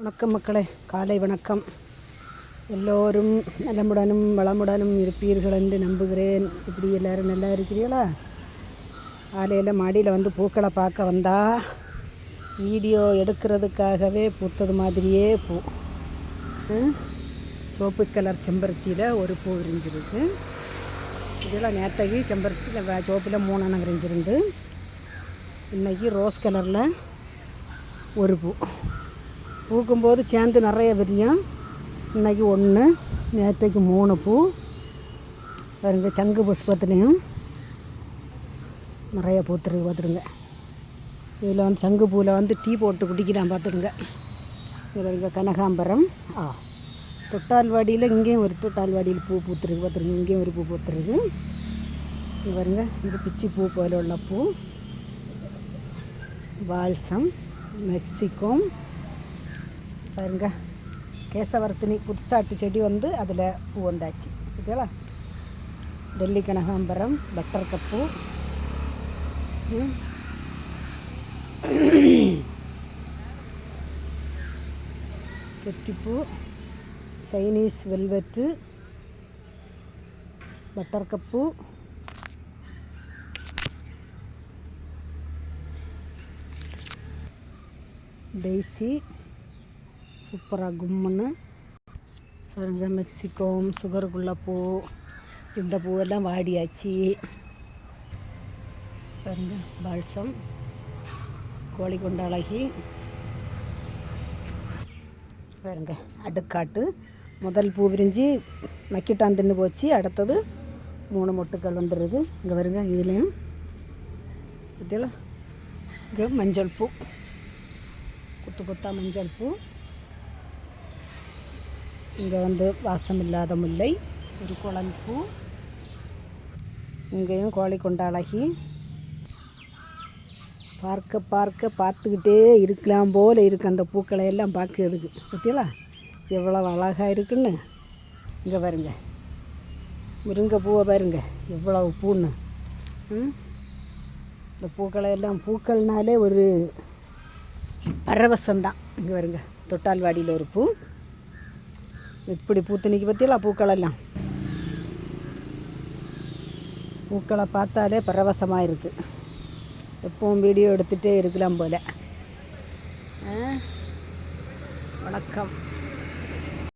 வணக்கம் மக்களே காலை வணக்கம். எல்லோரும் நலமுடனும் வளமுடனும் இருப்பீர்கள் என்று நம்புகிறேன். இப்படி எல்லோரும் நல்லா இருக்கிறீங்களா காலையில் மாடியில் வந்து பூக்களை பார்க்க வந்தா வீடியோ எடுக்கிறதுக்காகவே பூத்தது மாதிரியே பூ. சோப்பு சிவப்பு கலர் செம்பருத்தியில் ஒரு பூ விரிஞ்சிருக்கு. இதெல்லாம் நேற்றைக்கு செம்பருத்தியில் சோப்பில் மூணெண்ணம் விரிஞ்சிருந்து இன்றைக்கி ரோஸ் கலரில் ஒரு பூ. பூக்கும்போது சேர்ந்து நிறைய விரியும் இன்னைக்கு ஒன்று நேற்றைக்கு மூணு பூ. பாருங்க சங்கு புஷ்பத்துலேயும் நிறைய பூத்துருக்கு பார்த்துருங்க இதில் வந்து சங்கு பூவில் வந்து டீ போட்டு குடிக்கலாம் பார்த்துருங்க இதில் இருக்க கனகாம்பரம். ஆ. தொட்டால்வாடியில் இங்கேயும் ஒரு தொட்டால்வாடியில் பூ பூத்துருக்கு பார்த்துருங்க இங்கேயும் ஒரு பூ பூத்துருக்கு. இது பாருங்க இது பிச்சி பூ போல உள்ள பூ. பால்சம் மெக்சிகோம் பாருங்க. கேசவர்த்தினி புதுசாட்டு செடி வந்து அதில் பூ வந்தாச்சு. ஓகேவா டெல்லி கனகாம்பரம் பட்டர் கப்பு பெட்டிப்பூ கெட்டிப்பூ Chinese velvet butter cup daisy. சூப்பராக கும்முன்னு. பாருங்க மெக்சிகோம் சுகருக்குள்ள பூ. இந்த பூவெல்லாம் வாடியாச்சு. பாருங்க பால்சம். கோழி கொண்ட அழகி பாருங்க அடுக்காட்டு. முதல் பூ விரிஞ்சு நக்கிட்டான் தின்னு போச்சு. அடுத்தது மூணு மொட்டுக்கள் வந்துடுது இங்கே வருங்க இதுலேயும். இதில் இங்கே மஞ்சள் பூ. குத்து குத்தா மஞ்சள் பூ. இங்கே வந்து வாசம் இல்லாத முல்லை ஒரு குழம்பு பூ இங்கேயும் கோழி கொண்ட அழகி பார்க்க பார்க்க பார்த்துக்கிட்டே இருக்கலாம் போல் இருக்கு அந்த பூக்களை எல்லாம் பார்க்கறதுக்கு. பார்த்தீங்களா எவ்வளோ அழகாக இருக்குன்னு. இங்கே பாருங்க. முருங்கை பூவை பாருங்க. எவ்வளோ பூன்னு. இந்த பூக்களை எல்லாம் பூக்கள்னாலே ஒரு பரவசம்தான். இங்கே வருங்க தொட்டால்வாடியில் ஒரு பூ. இப்படி பூத்து நிற்க பற்றியலா பூக்களெல்லாம் பூக்களை பார்த்தாலே பரவசமாக இருக்குது எப்பவும் வீடியோ எடுத்துகிட்டே இருக்கலாம் போல் ஆ? வணக்கம்